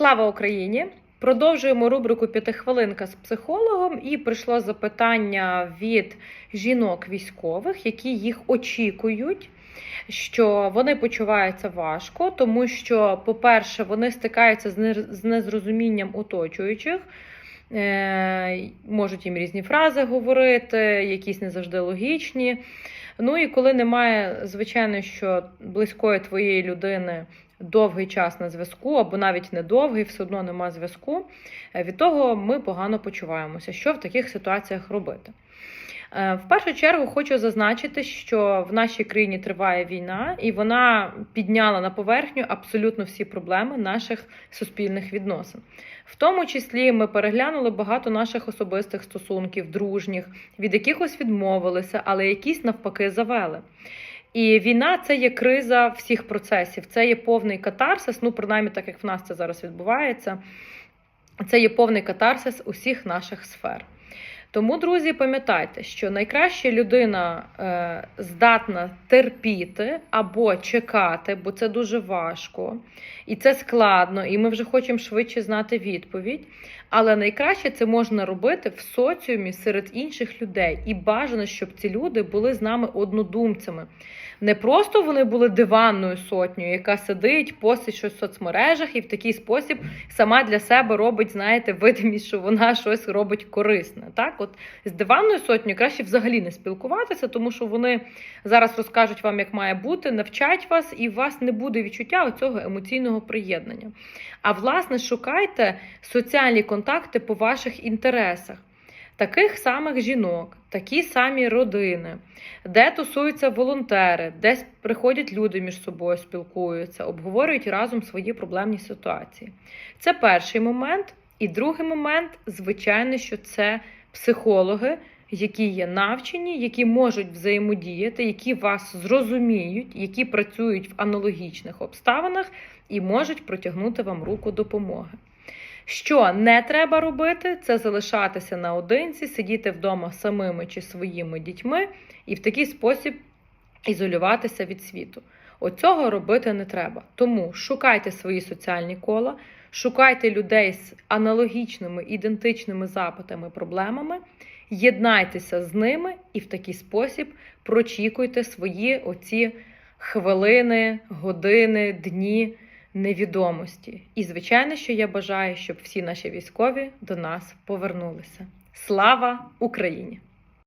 Слава Україні! Продовжуємо рубрику П'ятихвилинка з психологом. І прийшло запитання від жінок військових, які їх очікують, що вони почуваються важко, тому що, по-перше, вони стикаються з незрозумінням оточуючих. Е, Можуть їм різні фрази говорити, якісь не завжди логічні. Ну і коли немає, звичайно, що близької твоєї людини довгий час на зв'язку, або навіть не довгий, все одно нема зв'язку. е, Від того ми погано почуваємося. Що в таких ситуаціях робити? Е, В першу чергу хочу зазначити, що в нашій країні триває війна, і вона підняла на поверхню абсолютно всі проблеми наших суспільних відносин. В тому числі ми переглянули багато наших особистих стосунків, дружніх, від якихось відмовилися, але якісь навпаки завели. І війна це є криза всіх процесів, це є повний катарсис, ну принаймні так як в нас це зараз відбувається. Це є повний катарсис усіх наших сфер. Тому, друзі, пам'ятайте, що найкраща людина е, здатна терпіти або чекати, бо це дуже важко, і це складно, і ми вже хочемо швидше знати відповідь. Але найкраще це можна робити в соціумі серед інших людей. І бажано, щоб ці люди були з нами однодумцями. Не просто вони були диванною сотнею, яка сидить, постить щось в соцмережах і в такий спосіб сама для себе робить, знаєте, видимість, що вона щось робить корисне. Так, от з диванною сотнею краще взагалі не спілкуватися, тому що вони зараз розкажуть вам, як має бути, навчать вас, і у вас не буде відчуття оцього емоційного приєднання. А власне, шукайте соціальні контакти по ваших інтересах. Таких самих жінок, такі самі родини, де тусуються волонтери, десь приходять люди між собою, спілкуються, обговорюють разом свої проблемні ситуації. Це перший момент. І другий момент, звичайно, що це психологи, які є навчені, які можуть взаємодіяти, які вас зрозуміють, які працюють в аналогічних обставинах і можуть протягнути вам руку допомоги. Що не треба робити, це залишатися наодинці, сидіти вдома самими чи своїми дітьми і в такий спосіб ізолюватися від світу. Оцього робити не треба. Тому шукайте свої соціальні кола, шукайте людей з аналогічними ідентичними запитами, проблемами, єднайтеся з ними і в такий спосіб прочікуйте свої оці хвилини, години, дні невідомості. І, звичайно, що я бажаю, щоб всі наші військові до нас повернулися. Слава Україні!